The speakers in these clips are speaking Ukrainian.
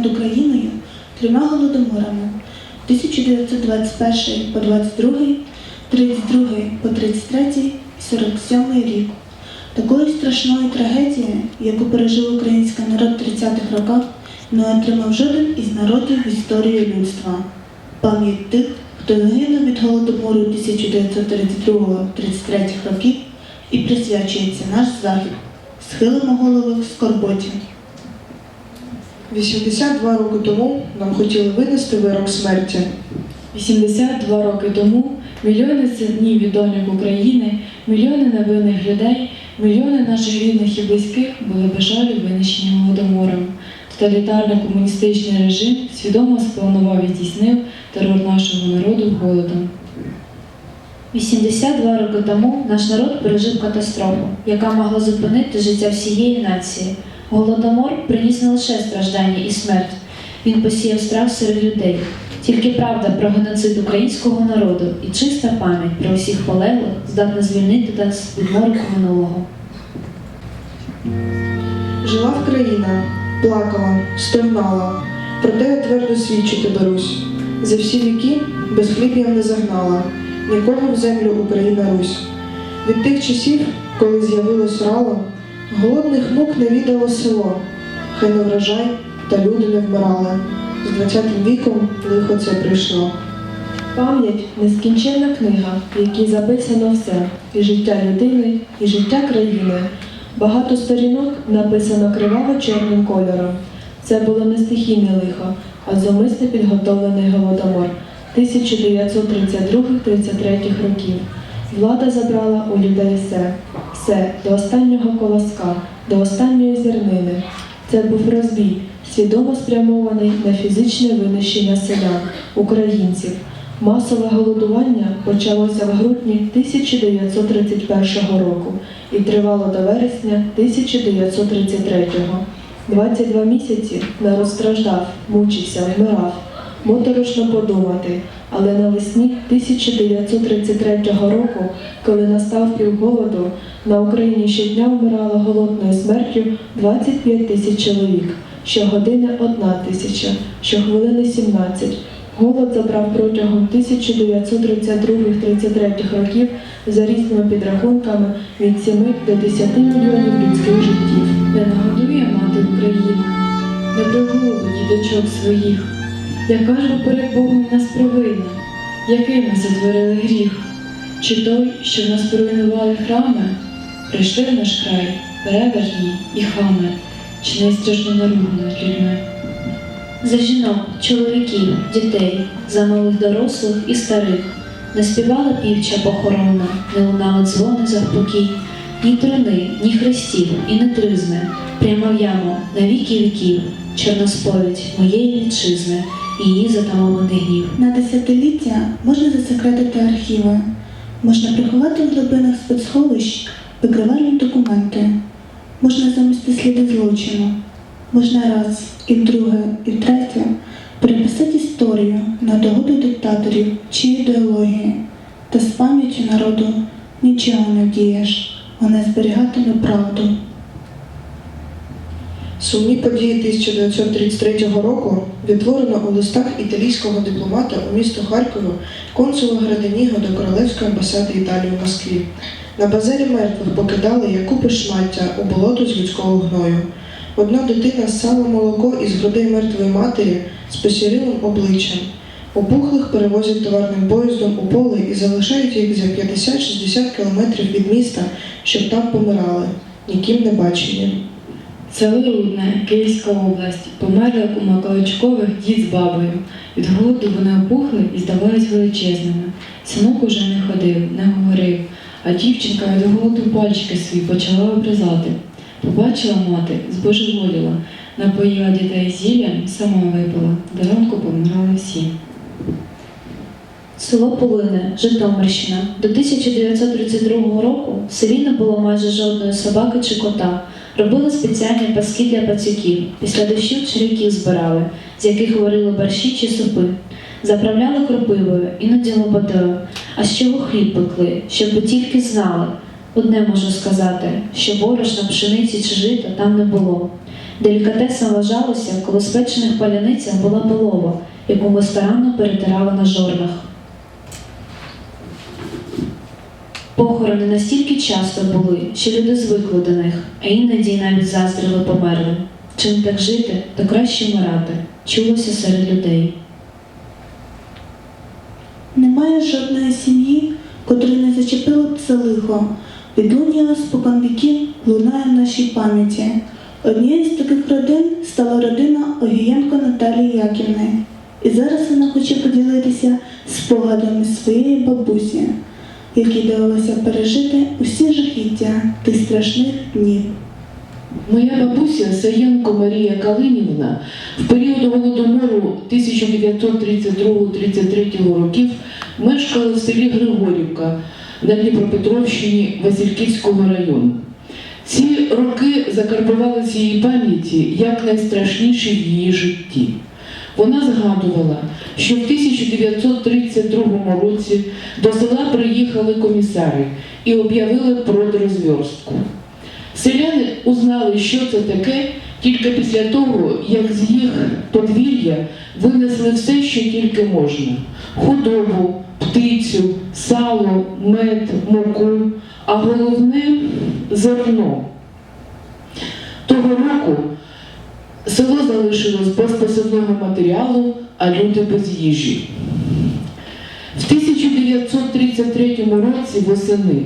над Україною трьома голодоморами 1921 по 22, 32 по 33 і 47 рік. Такої страшної трагедії, яку пережив український народ в 30-х роках, не отримав жоден із народів в історії людства. Пам'ять тих, хто загинув від голодомору 1932-33 років і присвячується наш захід. Схилимо голови в скорботі. 82 роки тому нам хотіли винести вирок смерті. 82 роки тому мільйони синів і доньок України, мільйони невинних людей, мільйони наших рідних і близьких були без жалю винищені голодомором. Тоталітарний комуністичний режим свідомо спланував і здійснив терор нашого народу голодом. 82 роки тому наш народ пережив катастрофу, яка могла зупинити життя всієї нації. Голодомор приніс не лише страждання і смерть, він посіяв страх серед людей. Тільки правда про геноцид українського народу і чиста пам'ять про усіх полеглих здатна звільнити нас від мороку минулого. Жила в країна, плакала, стогнала, проте я твердо свідчити берусь. За всі віки без хліб я не загнала, нікого в землю Україна Русь. Від тих часів, коли з'явилось рало, голодних мук не віддало село, хай не врожай, та люди не вмирали. З двадцятим віком лихо це прийшло. Пам'ять нескінченна книга, в якій записано все і життя людини, і життя країни. Багато сторінок написано криваво-чорним кольором. Це було не стихійне лихо, а зумисне підготовлений голодомор 1932-33 років. Влада забрала у людей все, все до останнього колоска, до останньої зернини. Це був розбій, свідомо спрямований на фізичне винищення селян, українців. Масове голодування почалося в грудні 1931 року і тривало до вересня 1933-го. 22 місяці народ страждав, мучився, вмирав. Моторошно подумати, але навесні 1933 року, коли настав півголоду, на Україні щодня вмирало голодною смертю 25 тисяч чоловік, щогодини – одна тисяча, щохвилини – 17. Голод забрав протягом 1932-33 років за різними підрахунками від 7 до 10 мільйонів людських життів. Не нагодує мати Україна, не пригулу діточок своїх. Яка ж бо перед Богом нас провина, який ми сотворили гріх? Чи той, що в нас поруйнували храми, прийшли в наш край, перевержені і хами, чи найстражну наругу над людьми? За жінок, чоловіків, дітей, за малих дорослих і старих. Не співала півча похоронна, не лунали дзвони за покій, ні труни, ні хрестів, і не тризни, прямо в яму на віки віків, чорна сповідь моєї вітчизни, і її затамований гнів. На десятиліття можна засекретити архіви, можна приховати в глибинах спецсховищ викривальні документи, можна замести сліди злочину, можна раз і вдруге, і втретє переписати історію на догоду диктаторів чи ідеології, та з пам'яттю народу нічого не вдієш, вона зберігатиме правду. Сумні події 1933 року відтворено у листах італійського дипломата у місто Харкову консула Граденіго до Королевської амбасади Італії в Москві. На базарі мертвих покидали як купи шмаття у болото з людського гною. Одна дитина ссала молоко із грудей мертвої матері з посірілим обличчям. Опухлих перевозять товарним поїздом у поле і залишають їх за 50-60 кілометрів від міста, щоб там помирали, ніким не бачені. Село Рудне, Київська область, померли у Макаличкових дід з бабою. Від голоду вони опухли і здавались величезними. Синок уже не ходив, не говорив, а дівчинка від голоду пальчики свої почала обрізати. Побачила мати, збожеволіла, напоїла дітей зіллям, сама випила. До ранку помирали всі. Село Полине, Житомирщина. До 1932 року в селі не було майже жодної собаки чи кота. Робили спеціальні паски для пацюків. Після дощів черв'яків збирали, з яких варили борщі чи супи. Заправляли кропивою, іноді лободою. А з чого хліб пекли, щоб тільки знали. Одне можу сказати, що борошна, пшениці чи жита там не було. Делікатесом вважалося, коли в спечених паляницях була полова, яку ми старанно перетирали на жорнах. Похорони настільки часто були, що люди звикли до них, а іноді навіть заздрили померлим. Чим так жити, то краще вмирати, чулося серед людей. Немає жодної сім'ї, котрої не зачепило б це лихо. Відлуння спокон віків лунає в нашій пам'яті. Однією з таких родин стала родина Огієнко Наталії Яківни. І зараз вона хоче поділитися спогадами своєї бабусі, якій довелося пережити усі жахіття тих страшних днів. Моя бабуся Саєнко Марія Калинівна в період голодомору 1932-33 років мешкала в селі Григорівка на Дніпропетровщині Васильківського району. Ці роки закарбувалися її пам'яті як найстрашніші в її житті. Вона згадувала, що в 1932 році до села приїхали комісари і об'явили про. Селяни узнали, що це таке, тільки після того, як з їх подвір'я винесли все, що тільки можна: худобу, птицю, сало, мед, муку, а головне зерно. Того року село залишилось без посівного матеріалу, а люди без їжі. В 1933 році восени,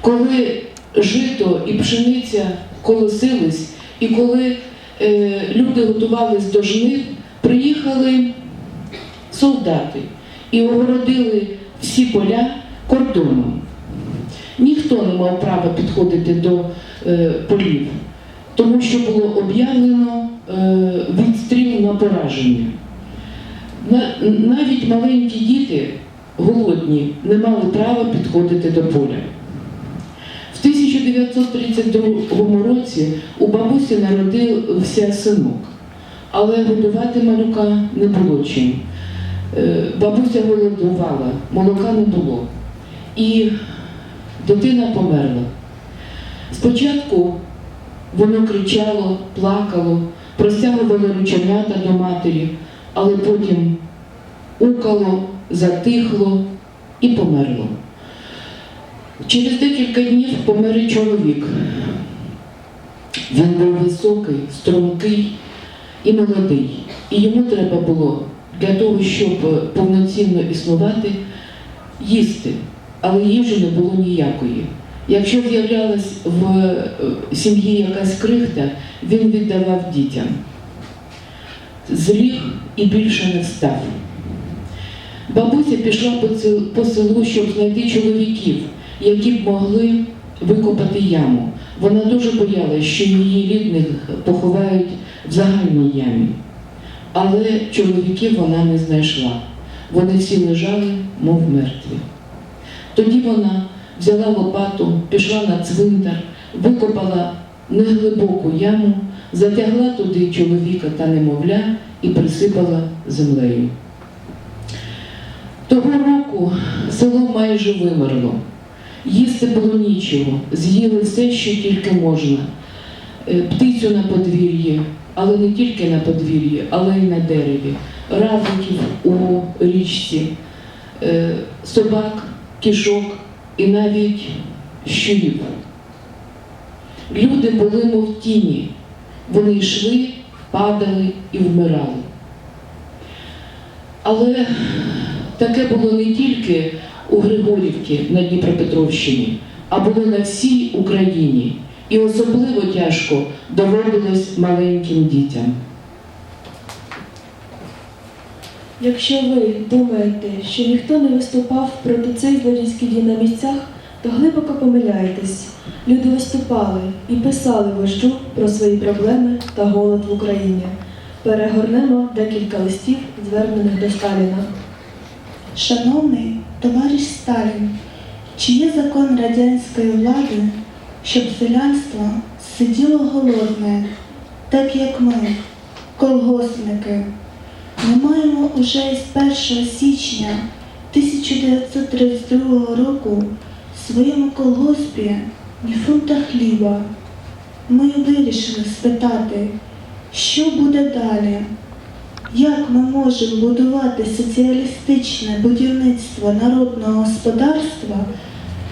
коли жито і пшениця колосились, і коли е, люди готувались до жнив, приїхали солдати і огородили всі поля кордоном. Ніхто не мав права підходити до е, полів, тому що було об'явлено відстріл на пораження. Навіть маленькі діти голодні не мали права підходити до поля. В 1932 році у бабусі народився синок, але годувати малюка не було чим. Е, Бабуся голодувала, молока не було. І дитина померла. Спочатку воно кричало, плакало, простягувало рученята до матері, але потім укало, затихло і померло. Через декілька днів помер чоловік. Він був високий, стрункий і молодий. І йому треба було для того, щоб повноцінно існувати, їсти. Але їжі не було ніякої. Якщо з'являлась в е, сім'ї якась крихта, він віддавав дітям. Зліг і більше не встав. Бабуся пішла по селу, щоб знайти чоловіків, які б могли викопати яму. Вона дуже боялась, що її рідних поховають в загальній ямі. Але чоловіків вона не знайшла. Вони всі лежали, мов мертві. Тоді вона взяла лопату, пішла на цвинтар, викопала неглибоку яму, затягла туди чоловіка та немовля і присипала землею. Того року село майже вимерло. Їсти було нічого, з'їли все, що тільки можна. Е, Птицю на подвір'ї, але не тільки на подвір'ї, але й на дереві, равликів у річці, е, собак, кішок і навіть щурів. Люди були мов тіні, вони йшли, падали і вмирали. Але таке було не тільки у Григорівці на Дніпропетровщині, а було на всій Україні. І особливо тяжко доводилось маленьким дітям. Якщо ви думаєте, що ніхто не виступав проти цих злодійських дій на місцях, то глибоко помиляєтесь. Люди виступали і писали вождю про свої проблеми та голод в Україні. Перегорнемо декілька листів, звернених до Сталіна. Шановний товариш Сталін, чи є закон радянської влади, щоб селянство сиділо голодне, так як ми, колгоспники? Ми маємо уже із 1 січня 1932 року в своєму колгоспі ні фунта хліба. Ми вирішили спитати, Що буде далі? Як ми можемо будувати соціалістичне будівництво народного господарства,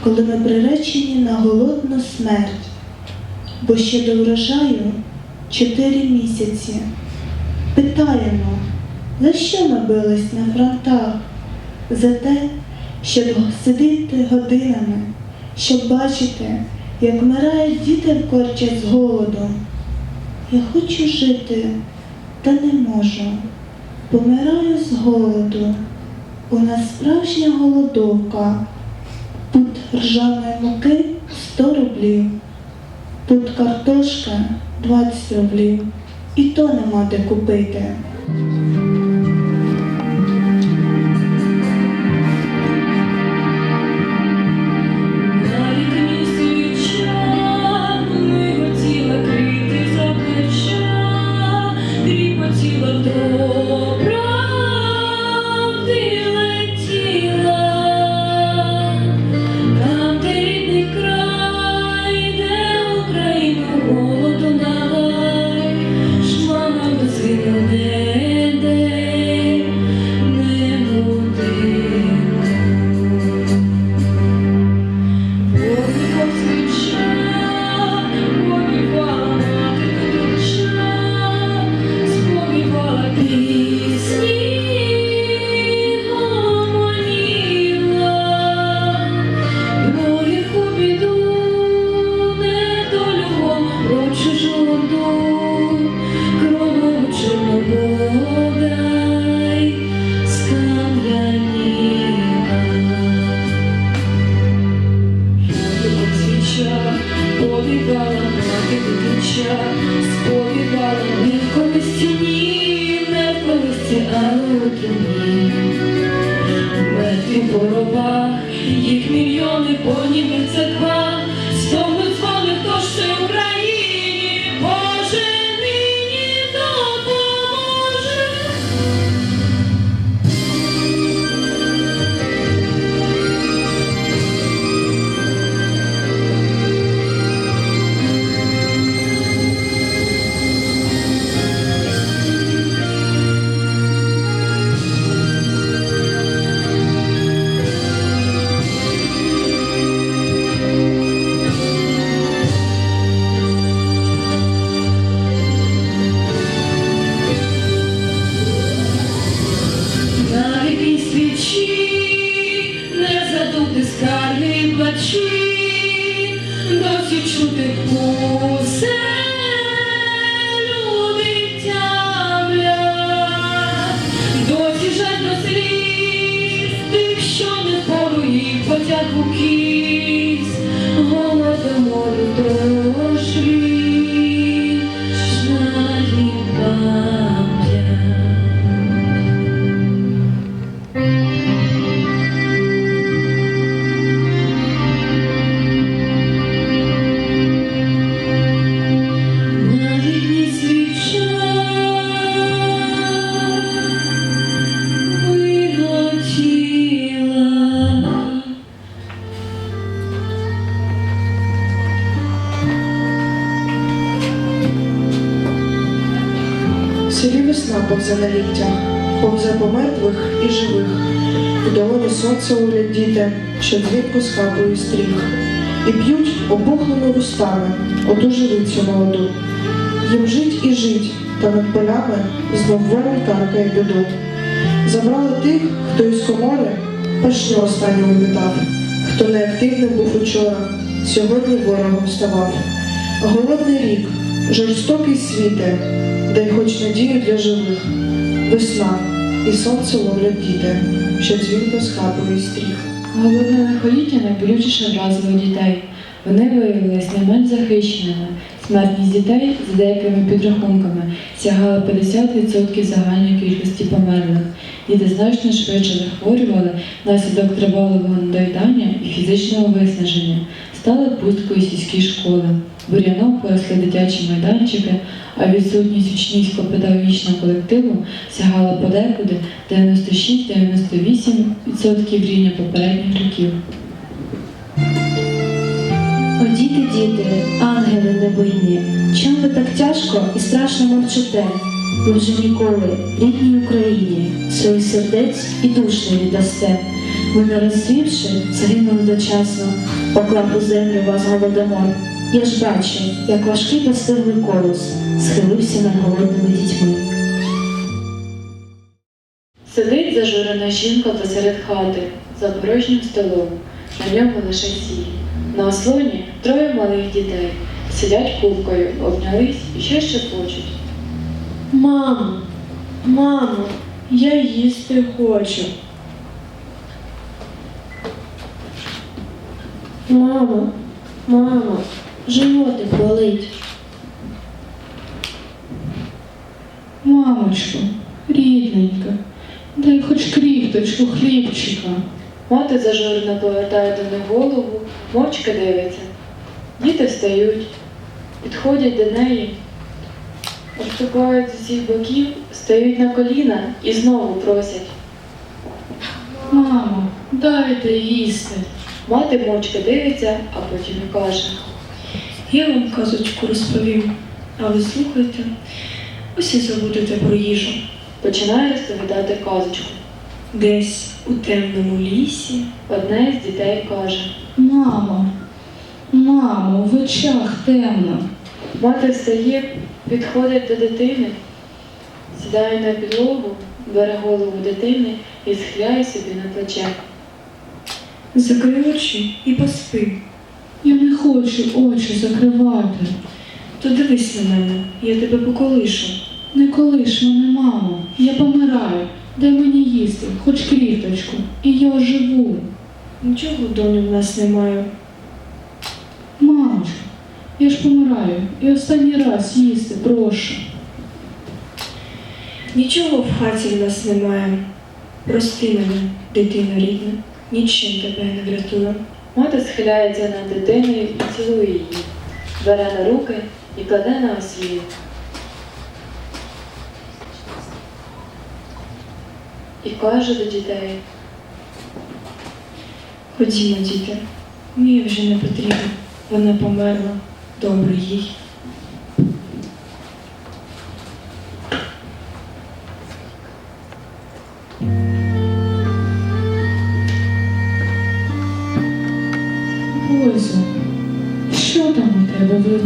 коли ми приречені на голодну смерть? Бо ще до врожаю чотири місяці. Питаємо, за що ми бились на фронтах? За те, щоб сидіти годинами, щоб бачити, як вмирають діти в корчах з голоду. Я хочу жити, та не можу. Помираю з голоду. У нас справжня голодовка. Пут ржаної муки 100 рублів, пут картошка 20 рублів. І то нема де купити. Мільйони свічі, весна повзе по і живих. В долоні сонце улять діти, що дзвінку скапує стріх. І б'ють опухлими вустами оту живицю молоду. Їм жить і жить, та над полями знов ворон каркає біду. Забрали тих, хто із комори пашню останню вимітав, хто неактивним був учора, сьогодні ворогом ставав. Голодний рік, жорстокий світе, дай хоч надію для живих. Весна і сонце ловлять діти, що дзвінко скапує стріх. Голодне лихоліття найболючіше вразило дітей. Вони виявилися не менш захищеними. Смертність дітей, за деякими підрахунками, сягала 50% загальної кількості померлих. Діти значно швидше захворювали внаслідок тривалого недоїдання і фізичного виснаження, стали пусткою сільські школи. Бур'яном поросли дитячі майданчики, а відсутність учнівського педагогічного колективу сягала подекуди 96-98% рівня попередніх років. Ой, Діти, діти, ангели небийні, чому ви так тяжко і страшно мовчите? Ви вже ніколи рідній Україні своїх сердець і душ не віддасте. Ви не розвівши, загинули дочасно, поклав у землю вас голодомор. Я ж бачу, як важкий постиглий колос схилився над голодними дітьми. Сидить зажурена жінка посеред хати за порожнім столом, на ньому лише сіль. На ослоні троє малих дітей сидять купкою, обнялись і ще шепочуть. Мамо, мамо, я їсти хочу. Мамо, мамо, животик болить. Мамочко, рідненька, дай хоч кріхточку хлібчика. Мати зажурено повертає до них голову, мовчки дивиться. Діти встають, підходять до неї, обступають з усіх боків, стають на коліна і знову просять. Мамо, дайте їсти. Мати мовчки дивиться, а потім каже. Я вам казочку розповім, а ви слухайте, ось і забудете про їжу. Починає розповідати казочку. Десь у темному лісі Одне з дітей каже. Мамо, мамо, в очах темно. Мати встає, підходить до дитини, сідає на підлогу, бере голову дитини і схиляє собі на плече. закрий очі і поспи. Я не хочу очі закривати. То дивись на мене, я тебе поколишу. Не колиш мене, мамо, я помираю. Дай мені їсти, хоч кріхточку, і я оживу. Нічого доню в нас немає. Мамочко, я ж помираю, і останній раз їсти прошу. Нічого в хаті в нас немає. Прости мене, дитино рідна, нічим тебе не врятую. Мати схиляється над дитиною і цілує її, бере на руки і кладе на освіт. І каже до дітей. Ходімо, діти, мені вже не потрібно. Вона померла. Добре їй.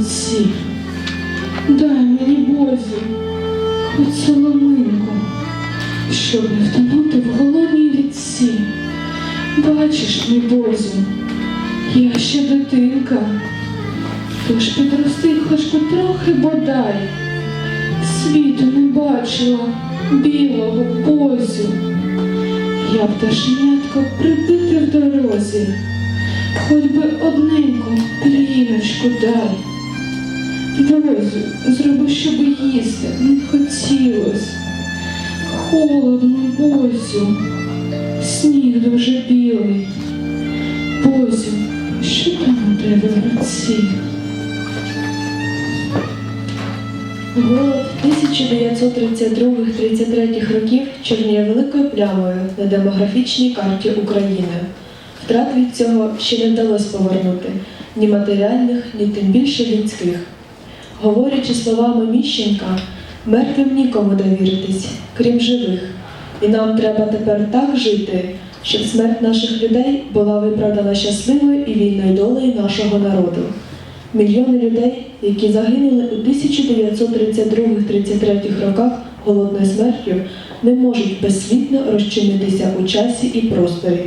Тебе? Дай мені Бозю, хоч соломинку, щоб не втонути в голодній ріці. Бачиш, мій Бозю, я ще дитинка, тож підрости хоч потрохи бодай. Світу не бачила білого Бозю. Я пташенятко прибите в дорозі. Хоч би одненьку пір'їночку дай. Бозю, зроби, щоб їсти не хотілось. Холодно, Бозю, сніг дуже білий. Бозю, що там у тебе в руці? Голод 1932-33 років чорніє великою плямою на демографічній карті України. Втрат від цього ще не вдалося повернути ні матеріальних, ні тим більше людських. Говорячи словами Міщенка, мертвим нікому довіритись, крім живих. І нам треба тепер так жити, щоб смерть наших людей була виправдана щасливою і вільною долею нашого народу. Мільйони людей, які загинули у 1932-33 роках голодною смертю, не можуть безслідно розчинитися у часі і просторі.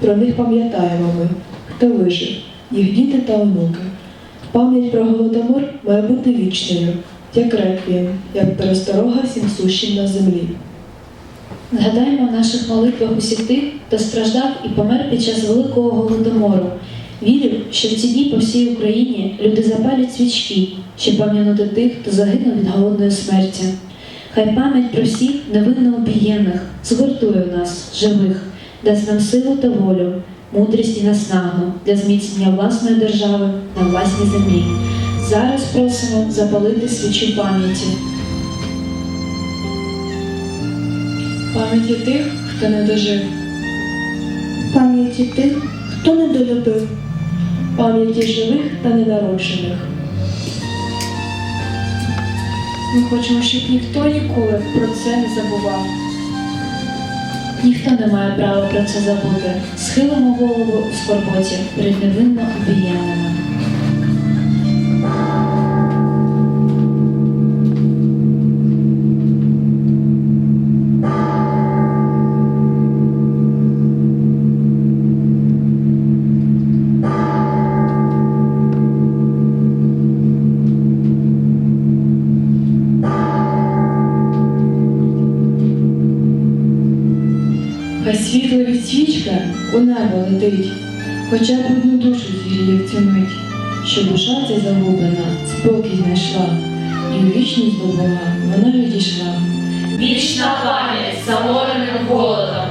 Про них пам'ятаємо ми, хто вижив, їх діти та онуки. Пам'ять про голодомор має бути вічною, як реквієм, як пересторога всім сущим на землі. Згадаймо в наших молитвах усіх тих, хто страждав і помер під час великого голодомору. Вірю, що в ці дні по всій Україні люди запалять свічки, щоб пам'ятати тих, хто загинув від голодної смерті. Хай пам'ять про всіх невинно обієнних згуртує нас, живих, дасть нам силу та волю, мудрість і наснагу для зміцнення власної держави на власній землі. Зараз просимо запалити свічу пам'яті. Пам'яті тих, хто не дожив. Пам'яті тих, хто недолюбив, пам'яті живих та ненароджених. Ми хочемо, щоб ніхто ніколи про це не забував. Ніхто не має права про це забути. Схилимо голову в скорботі перед невинно обіяними. Хай світла від свічка у небо летить, хоча б одну душу зігріє в цю мить, що душа ця загублена спокій знайшла, і у вічність до Бога вона відійшла. Вічна пам'ять замореним голодом.